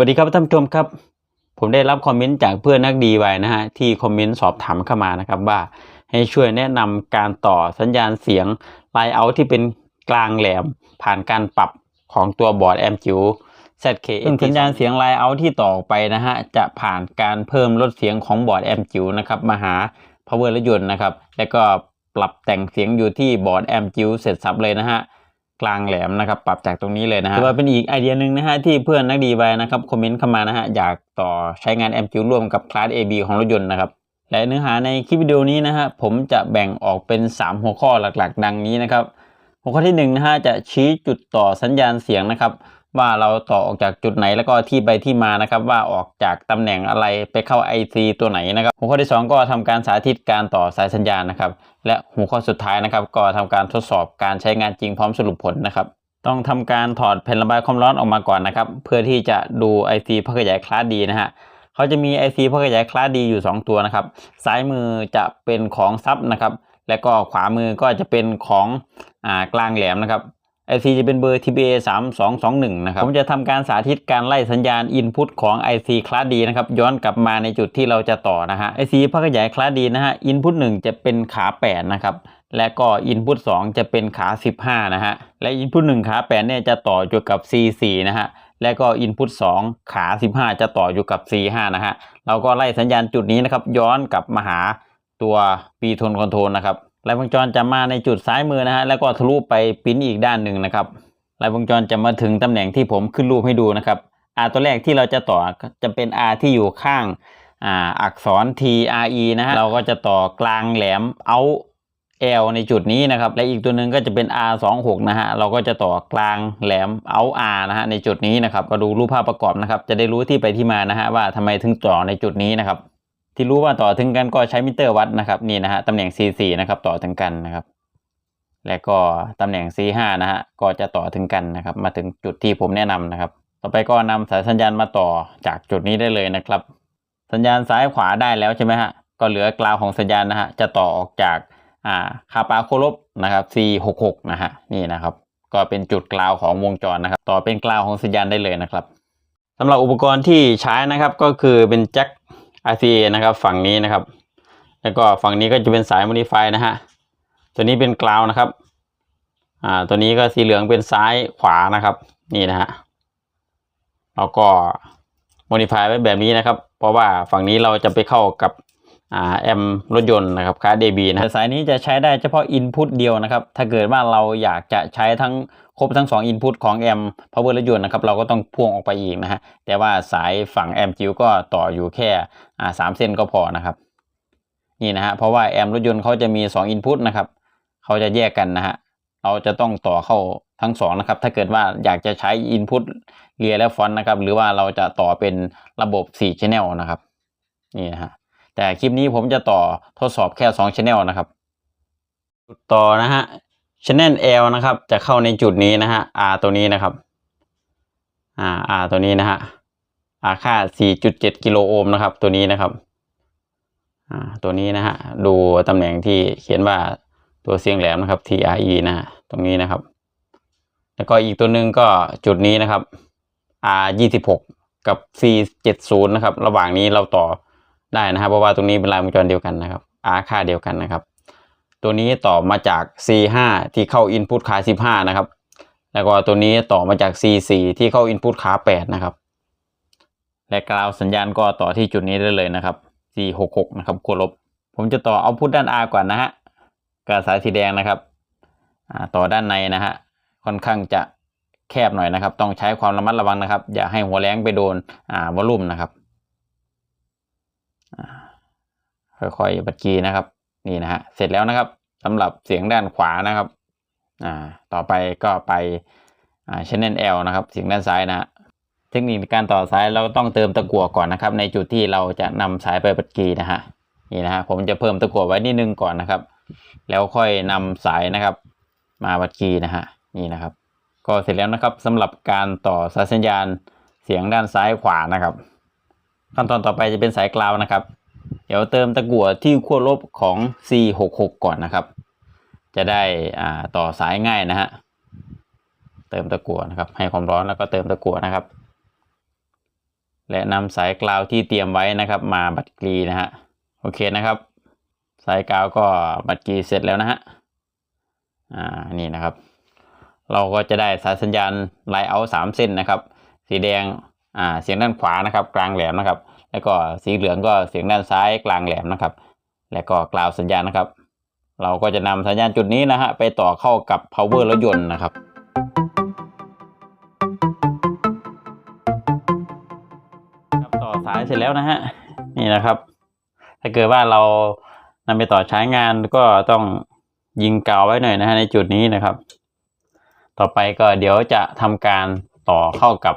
สวัสดีครับท่านผู้ชมครับ ผมได้รับคอมเมนต์จากเพื่อนนักดีไว้นะฮะที่คอมเมนต์สอบถามเข้ามานะครับว่าให้ช่วยแนะนำการต่อสัญญาณเสียงไลเอาที่เป็นกลางแหลม ผ่านการปรับของตัวบอร์ดแอมจิว ZK ซึ่งสัญญาณเสียงไลเอาที่ต่อไปนะฮะจะผ่านการเพิ่มลดเสียงของบอร์ดแอมจิวนะครับมาหา power รถยนต์นะครับแล้วก็ปรับแต่งเสียงอยู่ที่บอร์ดแอมจิวเสร็จสับเลยนะฮะ กลางแหลมนะครับ ปรับจากตรงนี้เลยนะฮะถือว่าเป็นอีกไอเดียหนึ่งนะฮะที่เพื่อนนักดีไว้นะครับคอมเมนต์เข้ามานะฮะอยากต่อใช้งานแอมจิวร่วมกับคลาส AB ของรถยนต์นะครับและเนื้อหาในคลิปวิดีโอนี้นะฮะผมจะแบ่งออกเป็น 3 หัวข้อหลักๆ ดังนี้นะครับ หัวข้อที่1นงนะฮะจะชี้จุดต่อสัญญาณเสียงนะครับ ว่าเราต่อออกจากจุดไหนแล้วก็ที่ไปที่มานะครับว่าออกจากตำแหน่งอะไรไปเข้า IC ตัวไหนนะครับหัวข้อที่ 2 ก็ทำการสาธิตการต่อสายสัญญาณนะครับ และหัวข้อสุดท้ายนะครับ ก็ทำการทดสอบการใช้งานจริงพร้อมสรุปผลนะครับ ต้องทำการถอดแผ่นระบายความร้อนออกมาก่อนนะครับ เพื่อที่จะดู IC พักขยายคลาสดีนะฮะเขาจะมี IC พักขยายคลาสดีอยู่ 2 ตัวนะครับซ้ายมือจะเป็นของซับนะครับ และก็ขวามือก็จะเป็นของอกลางแหลมนะครับ IC จะเป็นเบอร์ TBA 3221 นะครับ ผมจะทำการสาธิตการไล่สัญญาณ Input ของ IC คลาสดีนะครับ ย้อนกลับมาในจุดที่เราจะต่อนะฮะ IC พักขยายคลาสดีนะฮะ Input 1 จะเป็นขา 8 นะครับ และก็ Input 2 จะเป็นขา 15 นะฮะ และ Input 1 ขา 8 เนี่ยจะต่ออยู่กับ C4 นะฮะและก็ Input 2 ขา 15 จะต่ออยู่กับ C5 นะฮะ เราก็ไล่สัญญาณจุดนี้นะครับ ย้อนกลับมาหาตัว p t o n Control นะครับ ไล่วงจรจะมาในจุดซ้ายมือนะฮะแล้วก็ทะลุไปปิ้นอีกด้านหนึ่งนะครับไล่วงจรจะมาถึงตำแหน่งที่ผมขึ้นรูปให้ดูนะครับ R ตัวแรกที่เราจะต่อจะเป็น R ที่อยู่ข้างอ่าอักษร T R E นะฮะเราก็จะต่อกลางแหลม out L ในจุดนี้นะครับ และอีกตัวหนึ่งก็จะเป็น R 2 6นะฮะเราก็จะต่อกลางแหลม out R นะฮะในจุดนี้นะครับก็ดูรูปภาพประกอบนะครับ จะได้รู้ที่ไปที่มานะฮะว่าทำไมถึงต่อในจุดนี้นะครับ ที่รู้ว่าต่อถึงกันก็ใช้มิเตอร์วัดนะครับนี่นะฮะตำแหน่ง C4 นะครับต่อถึงกันนะครับ และก็ตำแหน่ง C5 นะฮะก็จะต่อถึงกันนะครับ มาถึงจุดที่ผมแนะนำนะครับ ต่อไปก็นำสายสัญญาณมาต่อจากจุดนี้ได้เลยนะครับ สัญญาณซ้ายขวาได้แล้วใช่ไหมฮะก็เหลือกราวของสัญญาณนะฮะจะต่อออกจากอ่าคาปาโคลบนะครับ C66 นะฮะนี่นะครับ ก็เป็นจุดกราวของวงจรนะครับ ต่อเป็นกราวของสัญญาณได้เลยนะครับสำหรับอุปกรณ์ที่ใช้นะครับก็คือเป็นแจ็ค RCA นะครับฝั่งนี้นะครับ แล้วก็ฝั่งนี้ก็จะเป็นสาย modify นะฮะตัวนี้เป็นกราวนะครับอ่าตัวนี้ก็สีเหลืองเป็นซ้ายขวานะครับ นี่นะฮะแล้วก็ modify ไว้แบบนี้นะครับ เพราะว่าฝั่งนี้เราจะไปเข้ากับอ่าแอมรถยนต์นะครับคาร์ด AB นะสายนี้จะใช้ได้เฉพาะ input เดียวนะครับ ถ้าเกิดว่าเราอยากจะใช้ทั้งครบทั้ง 2 input ของแอม power รถยนต์นะครับ เราก็ต้องพ่วงออกไปอีกนะฮะแต่ว่าสายฝั่งแอมจิวก็ต่ออยู่แค่ อ่าสามเส้นก็พอนะครับ นี่นะฮะเพราะว่าแอมรถยนต์เขาจะมี2 input นะครับเขาจะแยกกันนะฮะเราจะต้องต่อเข้าทั้งสองนะครับ ถ้าเกิดว่าอยากจะใช้ input เรียและฟอนต์นะครับ หรือว่าเราจะต่อเป็นระบบ 4 channel นะครับ นี่นะฮะ แต่คลิปนี้ผมจะต่อทดสอบแค่ 2 channel นะครับต่อนะฮะ channel L นะครับ จะเข้าในจุดนี้นะฮะ R ตัวนี้นะครับ อ่า R ตัวนี้นะฮะ R ค่า 4.7 กิโลโอห์มนะครับ ตัวนี้นะครับอ่าตัวนี้นะฮะดูตำแหน่งที่เขียนว่าตัวเสียงแหลมนะครับ TRE นะตรงนี้นะครับ แล้วก็อีกตัวหนึ่งก็จุดนี้นะครับ R 26 กับ C 70 นะครับ ระหว่างนี้เราต่อได้นะครับ เพราะว่าตรงนี้เป็นลายวงจรเดียวกันนะครับ R ค่าเดียวกันนะครับ ตัวนี้ต่อมาจาก C5 ที่เข้า Input ขา15 นะครับ แล้วก็ตัวนี้ต่อมาจาก C4 ที่เข้า Input ขา8นะครับ และกราวสัญญาณก็ต่อที่จุดนี้ได้เลยนะครับ C66 นะครับขั้วลบ ผมจะต่อเอาพุทด้าน R ก่อนนะฮะกับสายสีแดงนะครับต่อด้านในนะฮะค่อนข้างจะแคบหน่อยนะครับ ต้องใช้ความระมัดระวังนะครับ อย่าให้หัวแรงไปโดนอ่าวอลลุ่มนะครับค่อยๆบัดกีนะครับ นี่นะฮะเสร็จแล้วนะครับสำหรับเสียงด้านขวานะครับอ่าต่อไปก็ไปอ่า channel L นะครับ เสียงด้านซ้ายนะฮะ เทคนิคในการต่อสายเราต้องเติมตะกั่วก่อนนะครับ ในจุดที่เราจะนำสายไปบัดกีนะฮะนี่นะฮะผมจะเพิ่มตะกั่วไว้นิดนึงก่อนนะครับ แล้วค่อยนำสายนะครับ มาบัดกีนะฮะนี่นะครับ ก็เสร็จแล้วนะครับสำหรับการต่อสายสัญญาณเสียงด้านซ้ายขวานะครับ ขั้นตอนต่อไปจะเป็นสายกราวนะครับ เดี๋ยวเติมตะกั่วที่ขั้วลบของ C66 ก่อนนะครับ จะได้อ่าต่อสายง่ายนะฮะเติมตะกั่วนะครับ ให้ความร้อนแล้วก็เติมตะกั่วนะครับ และนำสายกราวที่เตรียมไว้นะครับมาบัดกรีนะฮะโอเคนะครับ สายกราวก็บัดกรีเสร็จแล้วนะฮะอ่านี่นะครับ เราก็จะได้สายสัญญาณไลเอาสามเส้นนะครับ สีแดงอ่าเสียงด้านขวานะครับ กลางแหลมนะครับ แล้วก็สีเหลืองก็เสียงด้านซ้ายกลางแหลมนะครับ แล้วก็กล่าวสัญญาณนะครับ เราก็จะนำสัญญาณจุดนี้นะฮะไปต่อเข้ากับ power รถยนต์นะครับ เสร็จแล้วนะฮะ นี่นะครับ ถ้าเกิดว่าเรานำไปต่อใช้งานก็ต้องยิงกาวไว้หน่อยนะฮะในจุดนี้นะครับ ต่อไปก็เดี๋ยวจะทำการต่อเข้ากับ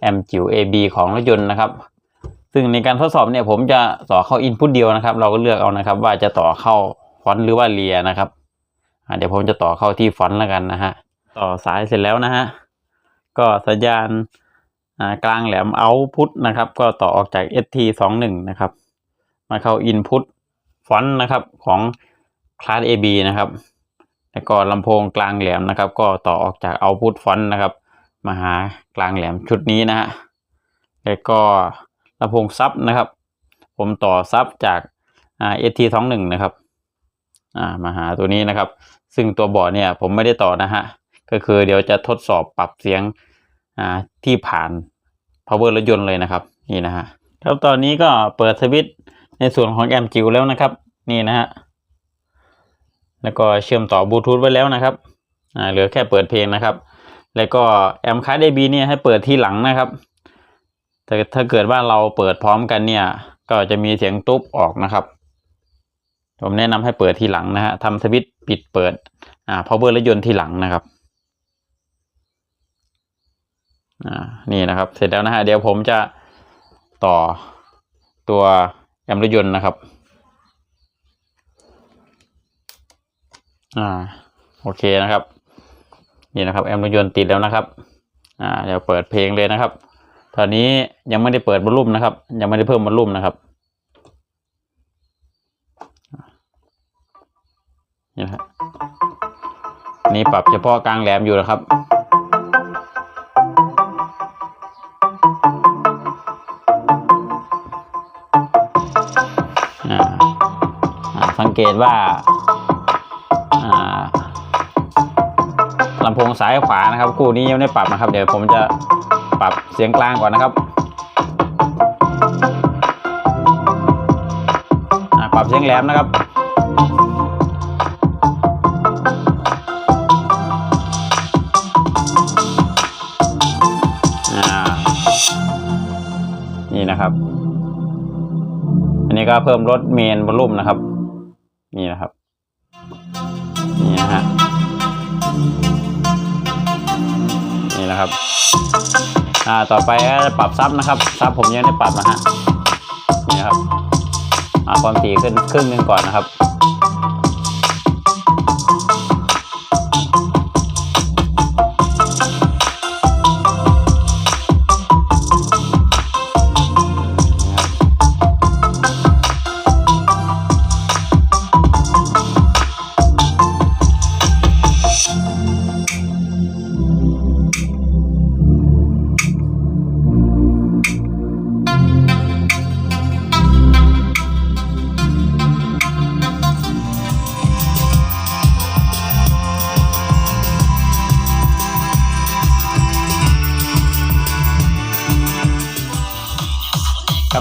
แอมจิ๋ว AB ของรถยนต์นะครับ ซึ่งในการทดสอบเนี่ยผมจะต่อเข้าอินพุตเดียวนะครับ เราก็เลือกเอานะครับ ว่าจะต่อเข้าฟอนต์หรือว่าเลียนะครับเดี๋ยวผมจะต่อเข้าที่ฟอนต์แล้วกันนะฮะ ต่อสายเสร็จแล้วนะฮะ ก็สัญญาณ กลางแหลมเอาพุทนะครับ ก็ต่อออกจาก ST21 นะครับ มาเข้า Input ฟอนต์นะครับของ Class AB นะครับแล้วก็ลำโพงกลางแหลมนะครับ ก็ต่อออกจาก Output ฟอนต์นะครับ มาหากลางแหลมชุดนี้นะฮะแล้วก็ลำโพงซับนะครับ ผมต่อซับจากอ่า ST21 นะครับมาหาตัวนี้นะครับ ซึ่งตัวบอร์ดเนี่ยผมไม่ได้ต่อนะฮะก็คือเดี๋ยวจะทดสอบปรับเสียง อ่าที่ผ่าน power รถยนต์เลยนะครับนี่นะฮะครับตอนนี้ก็เปิดสวิตช์ในส่วนของแอมจิ๋วแล้วนะครับ นี่นะฮะแล้วก็เชื่อมต่อบลูทูธไว้แล้วนะครับอ่าเหลือแค่เปิดเพลงนะครับ แล้วก็แอมคาร์ดบีเนี่ยให้เปิดที่หลังนะครับแต่ถ้าเกิดว่าเราเปิดพร้อมกันเนี่ย ก็จะมีเสียงตุ๊บออกนะครับ ผมแนะนำให้เปิดทีหลังนะฮะทำสวิตช์ปิดเปิดอ่า power รถยนต์ทีหลังนะครับ อ่านี่นะครับ เสร็จแล้วนะฮะเดี๋ยวผมจะต่อตัวแอมรถยนต์นะครับ อ่าโอเคนะครับ นี่นะครับแอมรถยนต์ติดแล้วนะครับ อ่าเดี๋ยวเปิดเพลงเลยนะครับ ตอนนี้ยังไม่ได้เปิดบอลลุ่มนะครับ ยังไม่ได้เพิ่มบอลลุ่มนะครับนี่นะฮะนี่ปรับเฉพาะกลางแหลมอยู่นะครับ สังเกตว่าลำโพงซ้ายขวานะครับ คู่นี้ยังไม่ได้ปรับนะครับ เดี๋ยวผมจะปรับเสียงกลางก่อนนะครับปรับเสียงแหลมนะครับนี่นะครับ อันนี้ก็เพิ่มลดเมนวอลลุ่มนะครับ นี่นะครับ นี่นะฮะนี่นะครับ อ่าต่อไปจะปรับซับนะครับซับผมยังไม่ได้ปรับนะฮะนี่นะครับอ่าความถี่ขึ้นครึ่งหนึ่งก่อนนะครับ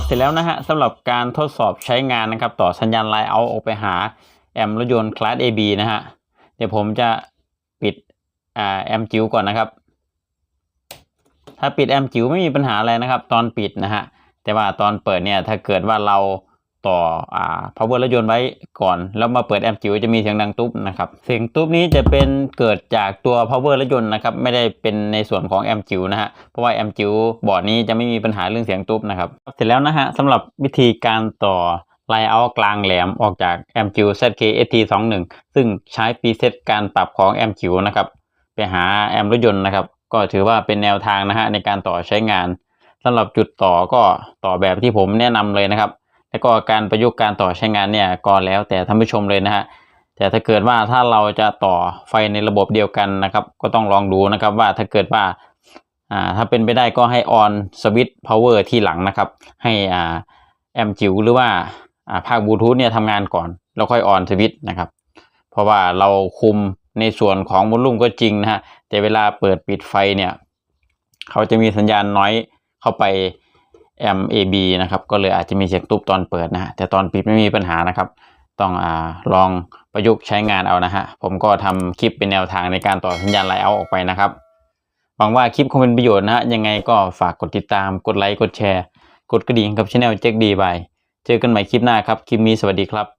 เสร็จแล้วนะฮะสำหรับการทดสอบใช้งานนะครับ ต่อสัญญาณไลน์เอาออกไปหาแอมรถยนต์คลาส AB นะฮะเดี๋ยวผมจะปิดแอมจิ๋วก่อนนะครับ ถ้าปิดแอมจิ๋วไม่มีปัญหาอะไรนะครับ ตอนปิดนะฮะแต่ว่าตอนเปิดเนี่ยถ้าเกิดว่าเรา ต่ออ่า power รถยนต์ไว้ก่อน แล้วมาเปิดแอมจิ๋วจะมีเสียงดังตุ๊บนะครับ เสียงตุ๊บนี้จะเป็นเกิดจากตัว power รถยนต์นะครับ ไม่ได้เป็นในส่วนของแอมจิ๋วนะฮะ เพราะว่าแอมจิ๋วบอร์ดนี้จะไม่มีปัญหาเรื่องเสียงตุ๊บนะครับ เสร็จแล้วนะฮะสำหรับวิธีการต่อไลเอากลางแหลมออกจากแอมจิว ZK ST21 ซึ่งใช้ preset การปรับของแอมจิวนะครับไปหาแอมรถยนต์นะครับ ก็ถือว่าเป็นแนวทางนะฮะในการต่อใช้งานสำหรับจุดต่อก็ต่อแบบที่ผมแนะนำเลยนะครับ แล้วก็การประยุกต์การต่อใช้งานเนี่ยก็แล้วแต่ท่านผู้ชมเลยนะฮะแต่ถ้าเกิดว่าถ้าเราจะต่อไฟในระบบเดียวกันนะครับ ก็ต้องลองดูนะครับว่าถ้าเกิดว่าอ่าถ้าเป็นไปได้ก็ให้ออนสวิตช์พาวเวอร์ที่หลังนะครับ ให้อ่าแอมจิ๋วหรือว่าอ่าภาคบลูทูธเนี่ยทำงานก่อน แล้วค่อยออนสวิตช์นะครับ เพราะว่าเราคุมในส่วนของวอลลุ่มก็จริงนะฮะแต่เวลาเปิดปิดไฟเนี่ย เขาจะมีสัญญาณน้อยเข้าไป MAB นะครับก็เลยอาจจะมีเสียงตุ๊บตอนเปิดนะฮะแต่ตอนปิดไม่มีปัญหานะครับ ต้องอลองประยุกต์ใช้งานเอานะฮะผมก็ทำคลิปเป็นแนวทางในการต่อสัญญาณไลเอาออกไปนะครับหวังว่าคลิปคงเป็นประโยชน์นะฮะยังไงก็ฝากกดติดตามกดไลค์กดแชร์ กดกระดิ่งกับช anel เจ๊กดีบายเจอกันใหม่คลิปหน้าครับ คลิปนี้สวัสดีครับ